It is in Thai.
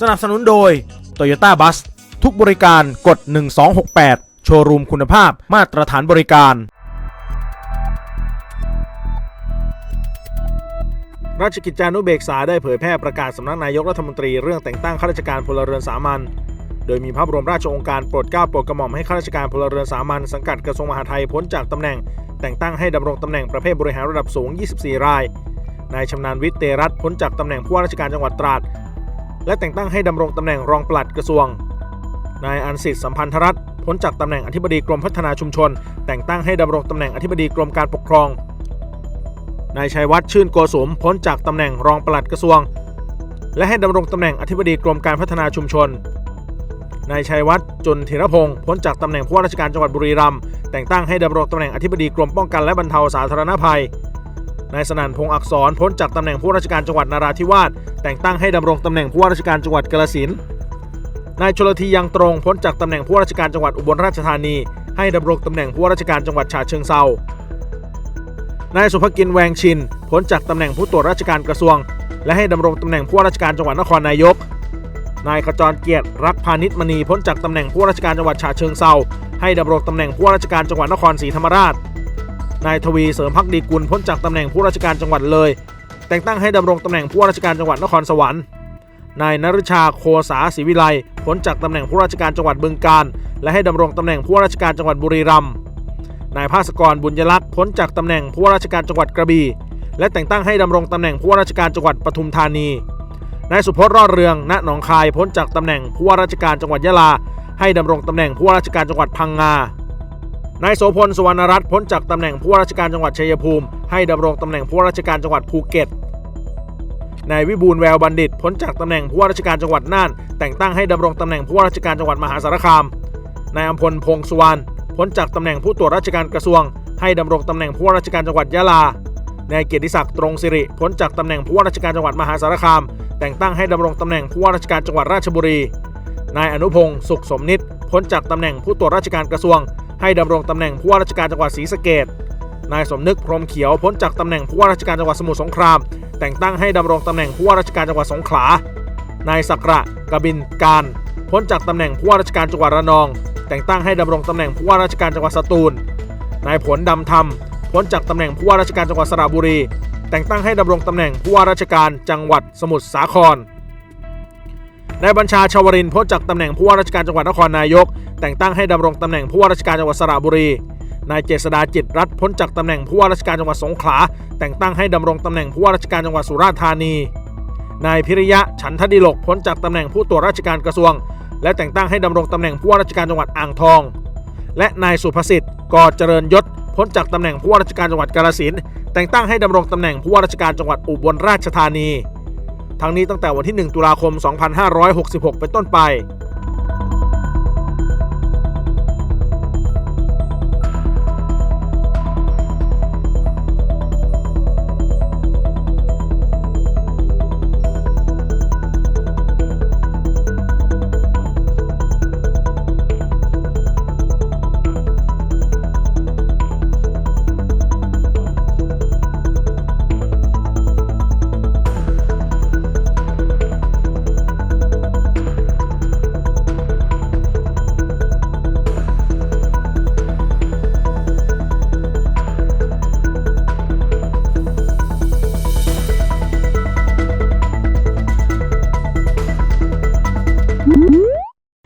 สนับสนุนโดย Toyota Bus ทุกบริการกด 1268 โชว์รูมคุณภาพมาตรฐานบริการ ราชกิจจานุเบกษาได้เผยแพร่ประกาศสำนักนายกรัฐมนตรีเรื่องแต่งตั้งข้าราชการพลเรือนสามัญโดยมีพระบรมราชองการโปรดเกล้าโปรดกระหม่อมให้ข้าราชการพลเรือนสามัญสังกัดกระทรวงมหาดไทยพ้นจากตำแหน่ง แต่งตั้งให้ดำรงตำแหน่งประเภทบริหารระดับสูง 24 ราย นายชำนาญวิทย์เตรัตพ้นจากตำแหน่งผู้ว่าราชการจังหวัดตราด และแต่งตั้งให้ดำรงตำแหน่งรองปลัดกระทรวง นายอันสิทธิ์สัมพันธรัตน์พ้นจากตำแหน่งอธิบดีกรมพัฒนาชุมชน แต่งตั้งให้ดำรงตำแหน่งอธิบดีกรมการปกครอง นายชัยวัฒน์ชื่นโกสมพ้นจากตำแหน่งรองปลัดกระทรวง และให้ดำรงตำแหน่งอธิบดีกรมการพัฒนาชุมชน นายชัยวัฒน์จุนธีรพงศ์พ้นจากตำแหน่งผู้ว่าราชการจังหวัดบุรีรัมย์แต่งตั้งให้ดำรงตำแหน่งอธิบดีกรมป้องกันและบรรเทาสาธารณภัย นายสนั่นพงษ์อักษรพ้นจากตำแหน่งผู้ว่าราชการจังหวัดนาราธิวาสแต่งตั้งให้ดำรงตำแหน่งผู้ว่าราชการจังหวัดกาฬสินธุ์นายชลธียังตรงพ้นจากตำแหน่งผู้ว่าราชการจังหวัดอุบลราชธานี ให้ดำรงตำแหน่งผู้ว่าราชการจังหวัดฉะเชิงเทรานายสุภกินแวงชินพ้นจากตำแหน่งผู้ตรวจราชการกระทรวง และให้ดำรงตำแหน่งผู้ว่าราชการจังหวัดนครนายก นายขจรเกียรติรักพาณิชมณีพ้นจากตำแหน่งผู้ว่าราชการจังหวัดฉะเชิงเทราให้ดำรงตำแหน่งผู้ว่าราชการจังหวัดนครศรีธรรมราช นายทวีเสริมพักดีกุลพ้นจากตำแหน่งผู้ราชการจังหวัดเลย แต่งตั้งให้ดำรงตำแหน่งผู้ว่าราชการจังหวัดนครสวรรค์นายนฤชาโคสาศรีวิไลพ้นจากตำแหน่งผู้ว่าราชการจังหวัดบึงกาฬและให้ดำรงตำแหน่งผู้ว่าราชการจังหวัดบุรีรัมย์นายภาสกรบุญยลักษณ์พ้นจากตำแหน่งผู้ว่าราชการจังหวัดกระบี่และแต่งตั้งให้ดำรงตำแหน่งผู้ว่าราชการจังหวัดปทุมธานีนายสุพจน์รอดเรืองณหนองคายพ้นจากตำแหน่งผู้ว่าราชการจังหวัดยะลา ให้ดำรงตำแหน่งผู้ว่าราชการจังหวัดพังงา นายโสพลสุวรรณรัตน์พ้นจากตำแหน่งผู้ว่าราชการจังหวัดชัยภูมิ ให้ดำรงตำแหน่งผู้ว่าราชการจังหวัดภูเก็ตนายวิบูลแววบัณฑิตพ้นจากตำแหน่งผู้ว่าราชการจังหวัดน่าน แต่งตั้งให้ดำรงตำแหน่งผู้ว่าราชการจังหวัดมหาสารคามนายอำพลพงษ์สุวรรณพ้นจากตำแหน่งผู้ตรวจราชการกระทรวง ให้ดำรงตำแหน่งผู้ว่าราชการจังหวัดยะลานายเกียรติศักดิ์ตรงสิริพ้นจากตำแหน่งผู้ว่าราชการจังหวัดมหาสารคาม แต่งตั้งให้ดำรงตำแหน่งผู้ว่าราชการจังหวัดราชบุรีนายอนุพงศ์สุขสมนิตพ้นจากตำแหน่งผู้ตรวจราชการกระทรวง ให้ดำรงตำแหน่งผู้ว่าราชการจังหวัดศรีสะเกษนายสมนึกพรหมเขียวพ้นจากตำแหน่งผู้ว่าราชการจังหวัดสมุทรสงคราม แต่งตั้งให้ดำรงตำแหน่งผู้ว่าราชการจังหวัดสงขลานายสักระกบินการ พ้นจากตำแหน่งผู้ว่าราชการจังหวัดระนอง แต่งตั้งให้ดำรงตำแหน่งผู้ว่าราชการจังหวัดสตูลนายผลดำธรรมพ้นจากตำแหน่งผู้ว่าราชการจังหวัดสระบุรี แต่งตั้งให้ดำรงตำแหน่งผู้ว่าราชการจังหวัดสมุทรสาคร นายบัญชาชาวรินพ้นจากตำแหน่งผู้ว่าราชการจังหวัดนครนายก แต่งตั้งให้ดำรงตำแหน่งผู้ว่าราชการจังหวัดสระบุรี นายเจษดาจิตรัตพ้นจากตำแหน่งผู้ว่าราชการจังหวัดสงขลา แต่งตั้งให้ดำรงตำแหน่งผู้ว่าราชการจังหวัดสุราษฎร์ธานี นายพิริยะฉันทดิลกพ้นจากตำแหน่งผู้ตรวจราชการกระทรวง และแต่งตั้งให้ดำรงตำแหน่งผู้ว่าราชการจังหวัดอ่างทอง และนายสุภสิทธิ์กอเจริญยศพ้นจากตำแหน่งผู้ว่าราชการจังหวัดกาฬสินธุ์แต่งตั้งให้ดำรงตำแหน่งผู้ว่าราชการจังหวัดอุบลราชธานี ทั้งนี้ตั้งแต่วันที่ 1 ตุลาคม 2566 เป็นต้นไป